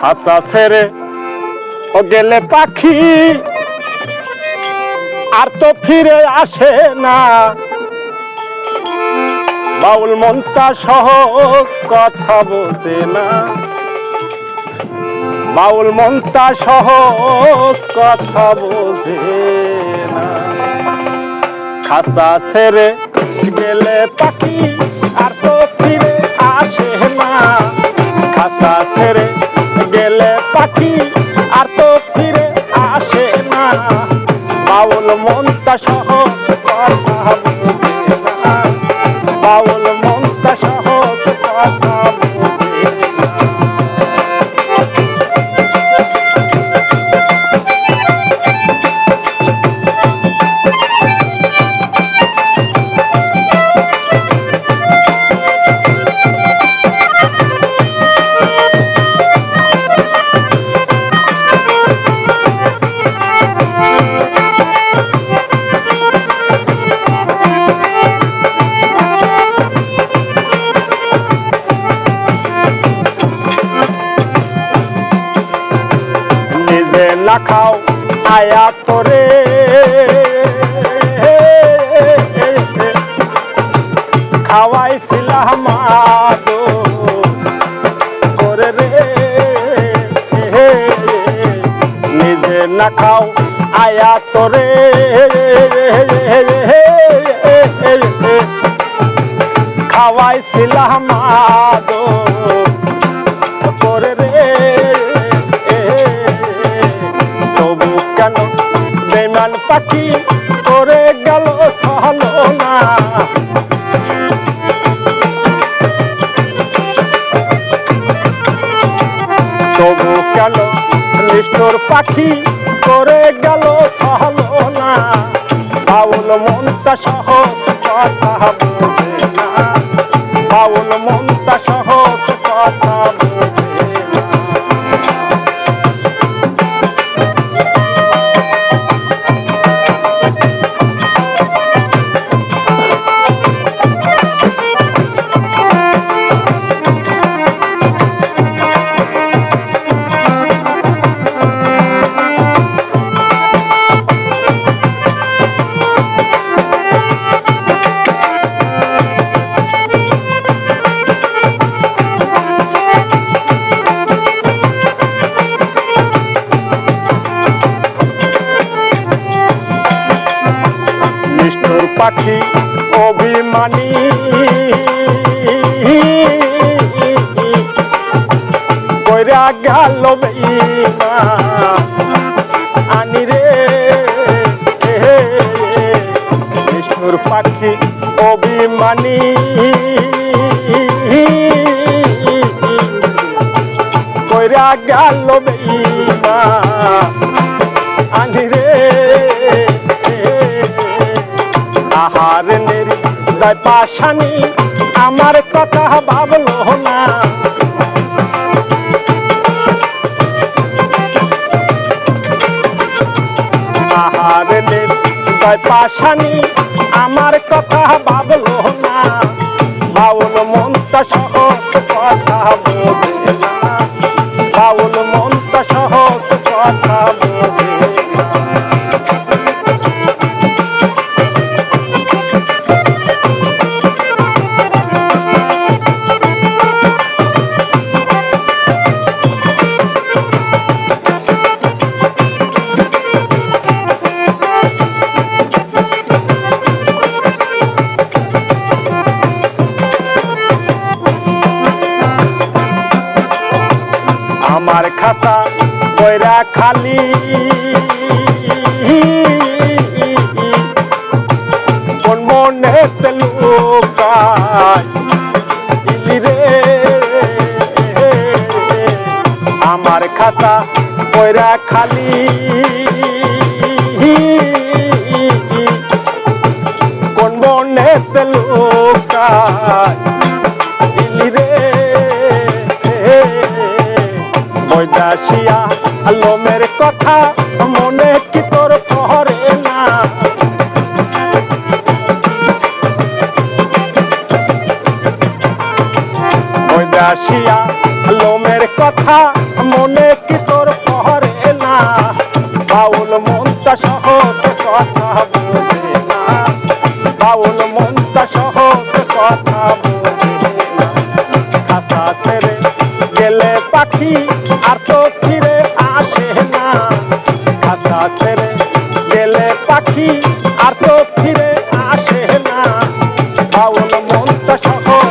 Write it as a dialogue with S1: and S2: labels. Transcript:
S1: খাসা ছেড়ে ও গেলে পাখি। আর তো ফিরে আসে না। বাউল মনটা সহজ কথা বোঝে না। বাউল মনটা সহজ কথা বোঝে না। খাসা ছেড়ে গেলে পাখি, আর তো ফিরে আসে না। খাসা ছেড়ে গেলে পাখি আর তো ফিরে আসে না। বাউল মনটা সহ কথা খাও আয়া তোরে খাওয়াইছিলাম আদো করে রে। নিজে না খাও আয়া তোরে খাওয়াইছিলাম আদো বেমান পাখি করে গেল সহলো না। তবু কেন নিষ্ঠুর পাখি করে গেল সহলো না? বাউল মনটা সহজ কথা বোঝে না। বাউল নিষ্ঠুর পাখি অভিমানী। কইরা গেল আনি রে। নিষ্ঠুর পাখি অভিমানী। কইরা গেল আনি রে। আহার নেরি, তাই পাশানি আমার কথা ভাবলো না। আহার নেরি, তাই পাশানি আমার কথা ভাবলো না। খাতা কইরা খালি। মনে লুকায় ইলি রে। আমার খাতা কইরা খালি। কোন মনে লুকায় আসিয়া আলমের কথা মনে কি তোর পহরে না? আসিয়া আলমের কথা মনে কি তোর পহরে না? বাউল মনটা সহজ কথা বলে না। বাউল মনটা সহজ কথা গেলে পাখি আর তো ফিরে আসে না। খাতা ছেড়ে গেলে পাখি আর তো ফিরে আসে না। শহর